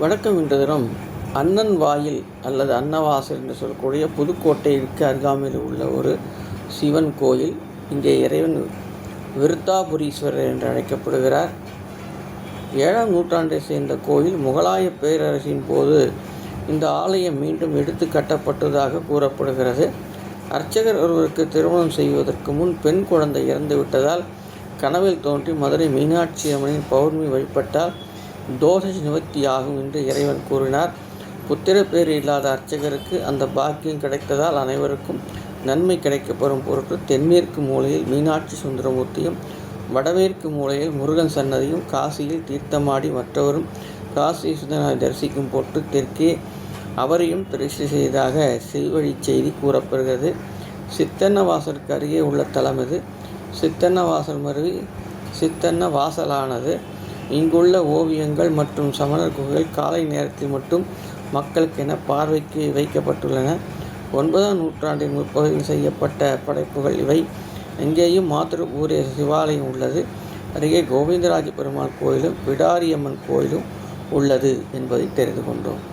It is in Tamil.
வணக்கம் இன்று தினம் அண்ணன் வாயில் அல்லது அன்னவாசல் என்று சொல்லக்கூடிய புதுக்கோட்டைக்கு அருகாமையில் உள்ள ஒரு சிவன் கோயில். இங்கே இறைவன் விருத்தாபுரீஸ்வரர் என்று அழைக்கப்படுகிறார். ஏழாம் நூற்றாண்டை சேர்ந்த கோயில் முகலாய பேரரசின் போது இந்த ஆலயம் மீண்டும் எடுத்து கட்டப்பட்டதாக கூறப்படுகிறது. அர்ச்சகர் ஒருவருக்கு திருமணம் செய்வதற்கு முன் பெண் குழந்தை இறந்து விட்டதால் கனவில் தோன்றி மதுரை மீனாட்சி அம்மனின் பௌர்ணமி வழிபட்டால் தோஷ நிவர்த்தியாகும் என்று இறைவன் கூறினார். புத்திர பேர் இல்லாத அர்ச்சகருக்கு அந்த பாக்கியம் கிடைத்ததால் அனைவருக்கும் நன்மை கிடைக்கப்பெறும் பொருட்டு தென்மேற்கு மூலையில் மீனாட்சி சுந்தரமூர்த்தியும் வடமேற்கு மூலையில் முருகன் சன்னதியும் காசியில் தீர்த்தமாடி மற்றவரும் காசி சுந்தரனை தரிசிக்கும் போட்டு தெற்கே அவரையும் திருஷ்டி செய்ததாக செல்வழி செய்தி கூறப்படுகிறது. சித்தன்ன வாசலுக்கு அருகே உள்ள தலம் இது. சித்தன்ன வாசல் மருவி சித்தன்ன வாசலானது இங்குள்ள ஓவியங்கள் மற்றும் சமணர் குகைகள் காலை நேரத்தில் மட்டும் மக்களுக்கென பார்வைக்கு வைக்கப்பட்டுள்ளன. ஒன்பதாம் நூற்றாண்டின் முற்பகுதியில் செய்யப்பட்ட படைப்புகள் இவை. இங்கேயும் மாத்திருப்பூரிய சிவாலயம் உள்ளது. அருகே கோவிந்தராஜ பெருமாள் கோயிலும் பிடாரியம்மன் கோயிலும் உள்ளது என்பதை தெரிந்து கொண்டோம்.